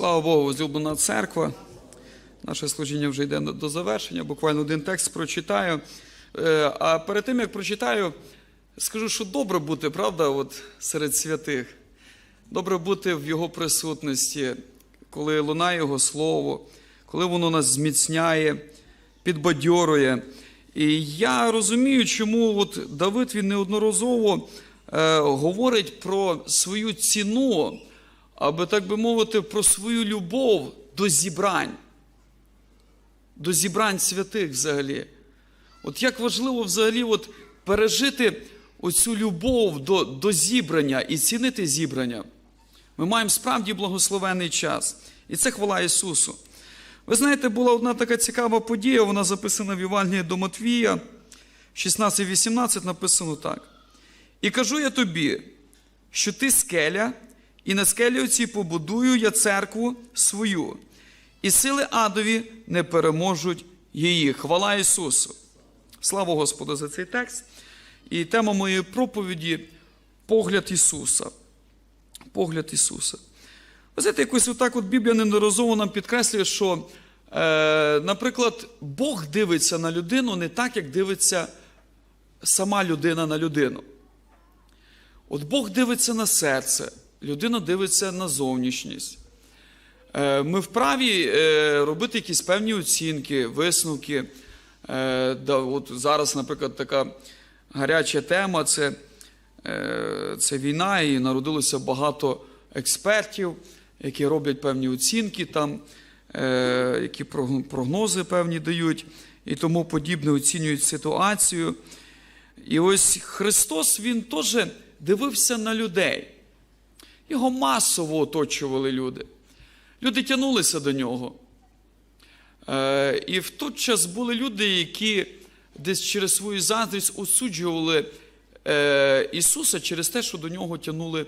Слава Богу, возлюблена церква. Наше служіння вже йде до завершення. Буквально один текст прочитаю. Е, А перед тим, як прочитаю, скажу, що добре бути, правда, от серед святих. Добре бути в Його присутності, коли лунає Його Слово, коли воно нас зміцняє, підбадьорує. І я розумію, чому от Давид він неодноразово е, говорить про свою ціну, аби так би мовити, про свою любов до зібрань, до зібрань святих взагалі. От як важливо взагалі от пережити оцю любов до, до зібрання і цінити зібрання. Ми маємо справді благословений час. І це хвала Ісусу. Ви знаєте, була одна така цікава подія, вона записана в Євангелії до Матвія, 16-18 написано так. І кажу я тобі, що ти скеля, і на скелі оцій побудую я церкву свою, і сили адові не переможуть її. Хвала Ісусу! Слава Господу за цей текст. І тема моєї проповіді погляд Ісуса. Погляд Ісуса. Ви знаєте, якось отак от Біблія неодноразово нам підкреслює, що, е, наприклад, Бог дивиться на людину не так, як дивиться сама людина на людину. От Бог дивиться на серце, людина дивиться на зовнішність. Е, Ми вправі е, робити якісь певні оцінки, висновки. Е, от Зараз, наприклад, така гаряча тема це, це війна, і народилося багато експертів, які роблять певні оцінки, там, які прогнози певні дають і тому подібне оцінюють ситуацію. І ось Христос Він теж дивився на людей. Його масово оточували люди. Люди тягнулися до нього. Е, І в той час були люди, які десь через свою заздрість осуджували е, Ісуса через те, що до нього тянули,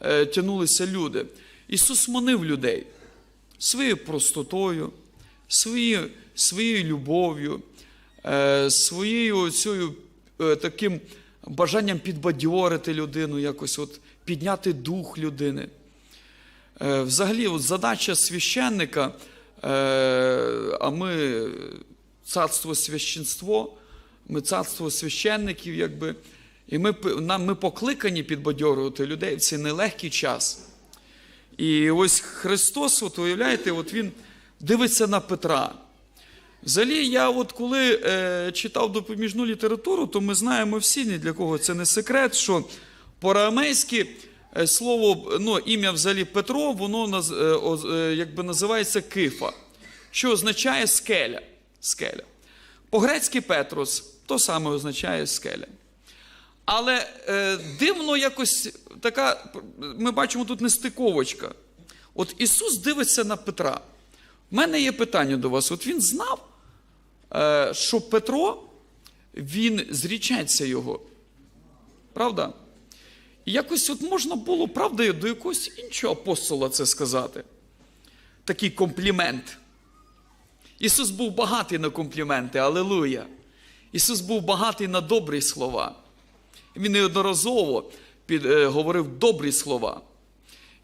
е, тянулися люди. Ісус манив людей своєю простотою, своєю, своєю любов'ю, своєю цією таким бажанням підбадьорити людину, якось от підняти дух людини. Е, Взагалі, от задача священника, е, а ми царство священство, ми царство священників, якби, і ми, нам, ми покликані підбадьорювати людей в цей нелегкий час. І ось Христос, от уявляєте, от Він дивиться на Петра. Взагалі, я от коли е, читав допоміжну літературу, то ми знаємо всі, ні для кого це не секрет, що по-арамейськи е, слово, ну, ім'я взагалі Петро, воно е, е, якби називається кифа, що означає скеля. скеля. По-грецьки Петрос то саме означає скеля. Але е, дивно якось така, ми бачимо тут нестиковочка. От Ісус дивиться на Петра. У мене є питання до вас. От він знав, е, що Петро, він зрічеться його. Правда? Якось от можна було, правда, до якогось іншого апостола це сказати. Такий комплімент. Ісус був багатий на компліменти, алелуя. Ісус був багатий на добрі слова. Він неодноразово під, е, говорив добрі слова.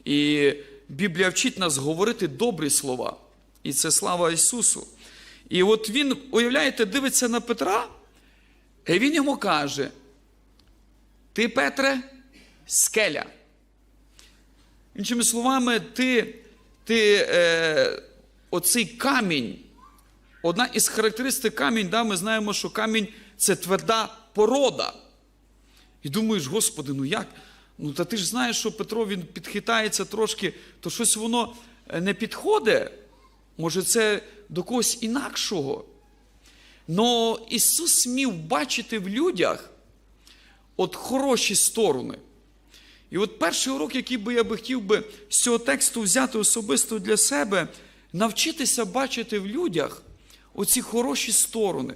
І Біблія вчить нас говорити добрі слова. І це слава Ісусу. І от він, уявляєте, дивиться на Петра, і він йому каже: Ти, Петре, скеля. Іншими словами, ти, ти е, оцей камінь, одна із характеристик камінь, да, ми знаємо, що камінь це тверда порода. І думаєш, Господи, ну як? Ну та ти ж знаєш, що Петро він підхитається трошки, то щось воно е, не підходить. Може, це до когось інакшого. Но Ісус смів бачити в людях от хороші сторони. І от перший урок, який би я би хотів би з цього тексту взяти особисто для себе, навчитися бачити в людях оці хороші сторони,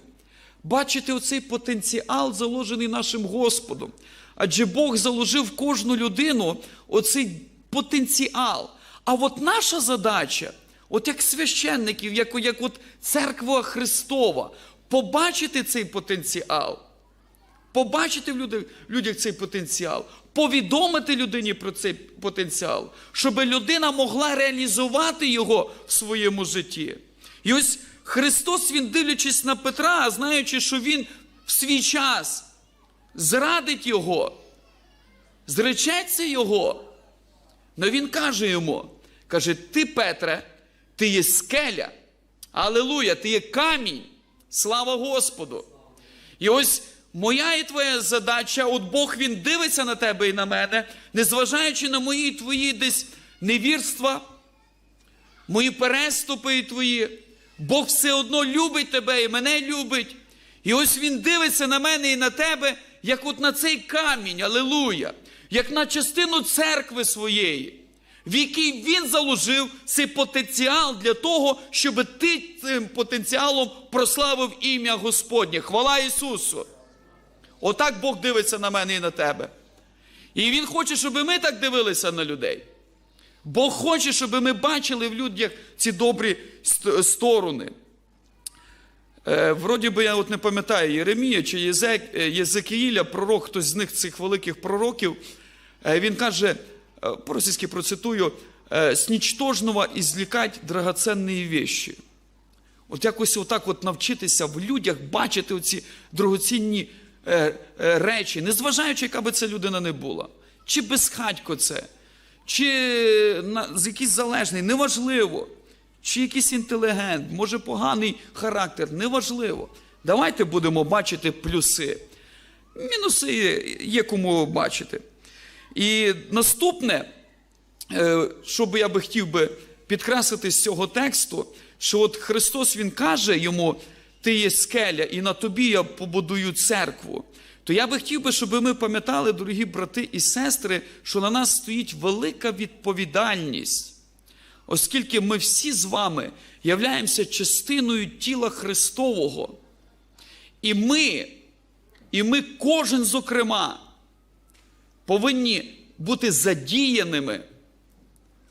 бачити оцей потенціал, заложений нашим Господом. Адже Бог заложив в кожну людину оцей потенціал. А от наша задача, от як священників, як, як от церква Христова, побачити цей потенціал побачити в людях, цей потенціал, повідомити людині про цей потенціал, щоб людина могла реалізувати його в своєму житті. І ось Христос, Він дивлячись на Петра, знаючи, що Він в свій час зрадить його, зречеться його. Но він каже йому: каже: Ти, Петре, ти є скеля. Алелуя, ти є камінь. Слава Господу. І ось моя і твоя задача, от Бог він дивиться на тебе і на мене, незважаючи на мої і твої десь невірства, мої переступи і твої. Бог все одно любить тебе і мене любить. І ось він дивиться на мене і на тебе, як от на цей камінь, алелуя, як на частину церкви своєї, в якій він заложив цей потенціал для того, щоб ти цим потенціалом прославив ім'я Господнє. Хвала Ісусу! Отак Бог дивиться на мене і на тебе. І Він хоче, щоб ми так дивилися на людей. Бог хоче, щоб ми бачили в людях ці добрі сторони. Е, вроді би, я от не пам'ятаю Єремія чи е, Єзекіїля, пророк, хтось з них цих великих пророків, е, він каже, по-російськи процитую, «С нічтожного ізлікать драгоценні вещі. От якось отак от навчитися в людях бачити оці дорогоцінні е, речі, незважаючи, яка би ця людина не була. Чи безхатько це, чи якийсь залежний, неважливо. Чи якийсь інтелігент, може поганий характер, неважливо. Давайте будемо бачити плюси. Мінуси є, є кому бачити. І наступне, е, що би я би хотів би підкреслити з цього тексту, що от Христос Він каже йому, ти є скеля, і на тобі я побудую церкву. То я би хотів би, щоб ми пам'ятали, дорогі брати і сестри, що на нас стоїть велика відповідальність, оскільки ми всі з вами являємося частиною тіла Христового. І ми, і ми кожен зокрема, повинні бути задіяними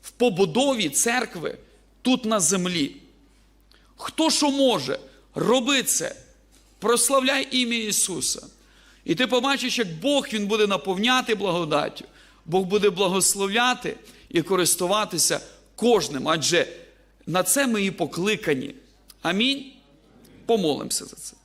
в побудові церкви тут на землі. Хто що може, роби це, прославляй ім'я Ісуса. І ти побачиш, як Бог Він буде наповняти благодаттю, Бог буде благословляти і користуватися кожним, адже на це ми і покликані. Амінь. Помолимося за це.